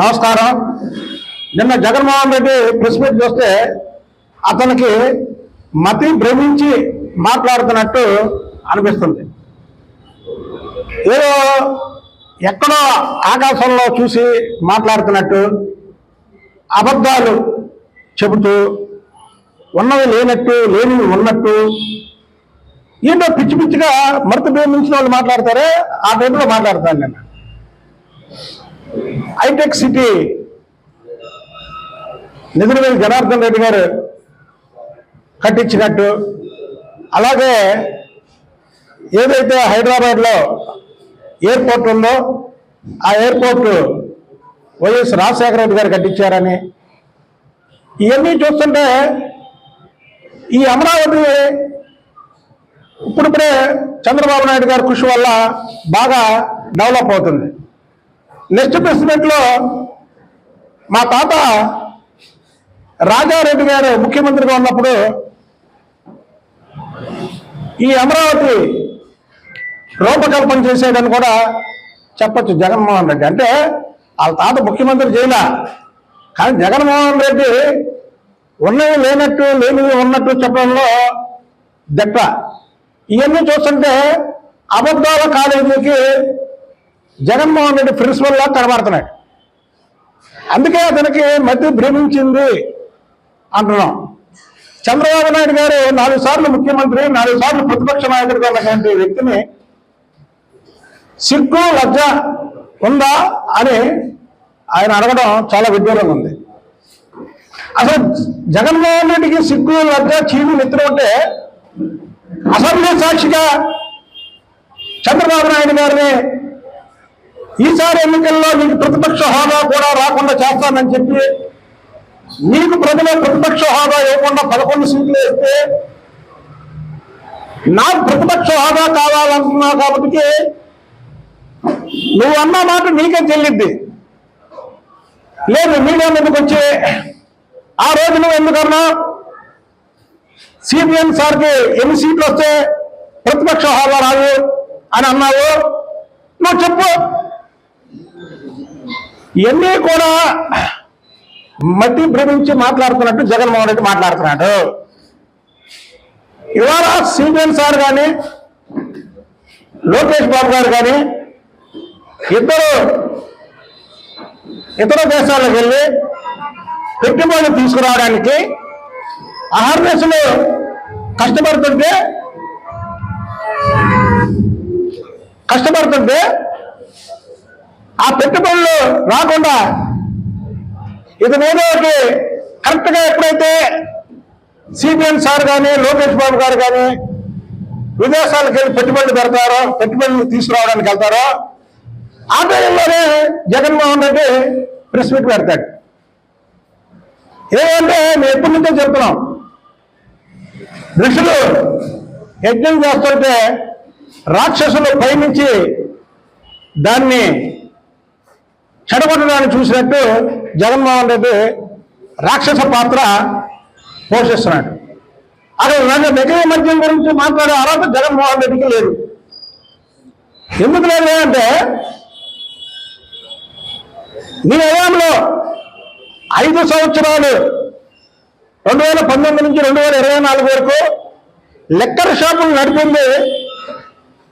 నమస్కారం. నిన్న Jaganmohan Reddy press meet చూస్తే అతనికి మతి భ్రమించి మాట్లాడుతున్నట్టు అనిపిస్తుంది. ఏదో ఎక్కడో ఆకాశంలో చూసి మాట్లాడుతున్నట్టు అబద్ధాలు చెబుతూ ఉన్నవి లేనట్టు లేనివి ఉన్నట్టు ఏంటో పిచ్చి పిచ్చిగా మరత భ్రమించిన వాళ్ళు మాట్లాడతారే ఆ టైంలో మాట్లాడతాను నేను. హైటెక్ సిటీ. నిధుల జనార్దన్ రెడ్డి గారు కట్టించినట్టు. అలాగే ఏదైతే హైదరాబాద్లో ఎయిర్పోర్ట్ ఉందో ఆ ఎయిర్పోర్ట్ వైఎస్ రాజశేఖర రెడ్డి గారు కట్టించారని. ఇవన్నీ చూస్తుంటే ఈ అమరావతి ఇప్పుడిప్పుడే చంద్రబాబు నాయుడు గారి కృషి వల్ల బాగా డెవలప్ అవుతుంది. నెక్స్ట్ ప్రెసిడెంట్లో మా తాత రాజారెడ్డి గారు ముఖ్యమంత్రిగా ఉన్నప్పుడు ఈ అమరావతి రూపకల్పన చేసేదని కూడా చెప్పొచ్చు జగన్మోహన్ రెడ్డి. అంటే వాళ్ళ తాత ముఖ్యమంత్రి చేయలే. కానీ జగన్మోహన్ రెడ్డి ఉన్నవి లేనట్టు లేనివి ఉన్నట్టు చెప్పడంలో దెబ్బ. ఇవన్నీ చూస్తుంటే అబద్ధాల కాలేజీకి జగన్మోహన్ రెడ్డి ప్రిన్సిపల్ లా కనబడుతున్నాడు అందుకే అతనికి మధ్య భ్రమించింది అంటున్నాం. చంద్రబాబు నాయుడు గారు నాలుగు సార్లు ముఖ్యమంత్రి నాలుగు సార్లు ప్రతిపక్ష నాయకుడిగా ఉన్నటువంటి వ్యక్తిని సిగ్గు లజ్జ ఉందా అని ఆయన అడగడం చాలా విడ్డూరంగా ఉంది. అసలు జగన్మోహన్ రెడ్డికి సిగ్గు లజ్జ చీము నిద్ర ఉంటే అసెంబ్లీ సాక్షిగా చంద్రబాబు నాయుడు గారిని ఈసారి ఎన్నికల్లో నీకు ప్రతిపక్ష హోదా కూడా రాకుండా చేస్తానని చెప్పి నీకు ప్రజలు ప్రతిపక్ష హోదా ఇవ్వకుండా పదకొండు సీట్లు వేస్తే నాకు ప్రతిపక్ష హోదా కావాలంటున్నావు కాబట్టి నువ్వు అన్న మాట నీకే చెల్లిద్ది. లేదు మీడియా మీదకి వచ్చి ఆ రోజు నువ్వు ఎందుకన్నా సిపిఎం సార్కి ఎన్ని సీట్లు వస్తే ప్రతిపక్ష హోదా రాదు అని అన్నావు? నువ్వు చెప్పు. ఇవన్నీ కూడా మట్టి భ్రమించి మాట్లాడుతున్నట్టు జగన్మోహన్ రెడ్డి మాట్లాడుతున్నాడు. ఇవాళ సిపిఎం సార్ కానీ లోకేష్ బాబు గారు కానీ ఇద్దరు ఇతర దేశాలకు వెళ్ళి పెట్టుబడులు తీసుకురావడానికి అహర్నిశలు కష్టపడుతుంటే కష్టపడుతుంటే ఆ పెట్టుబడులు రాకుండా ఇది ఏదో ఒకటి కరెక్ట్గా ఎప్పుడైతే సిబిఎం సార్ కానీ లోకేష్ బాబు గారు కానీ విదేశాలకు వెళ్ళి పెట్టుబడులు పెడతారో పెట్టుబడులు తీసుకురావడానికి వెళ్తారో ఆ టైంలోనే జగన్మోహన్ రెడ్డి ప్రెస్ మీట్ పెడతాడు. ఏమంటే మేము ఎప్పటి నుంచో చెప్తున్నాం. ఋషులు యజ్ఞం చేస్తుంటే రాక్షసులు పైనుంచి దాన్ని చెడగొట్టడానికి చూసినట్టు జగన్మోహన్ రెడ్డి రాక్షస పాత్ర పోషిస్తున్నాడు. అక్కడ నాకు మిగతా మద్యం గురించి మాట్లాడే అర్హత జగన్మోహన్ రెడ్డికి లేదు. ఎందుకు లేదు అంటే నీ హయాంలో ఐదు సంవత్సరాలు రెండు వేల పంతొమ్మిది నుంచి రెండు వేల ఇరవై నాలుగు వరకు లెక్కర్ షాపులు నడిపింది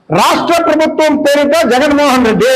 రాష్ట్ర ప్రభుత్వం పేరిట జగన్మోహన్ రెడ్డి.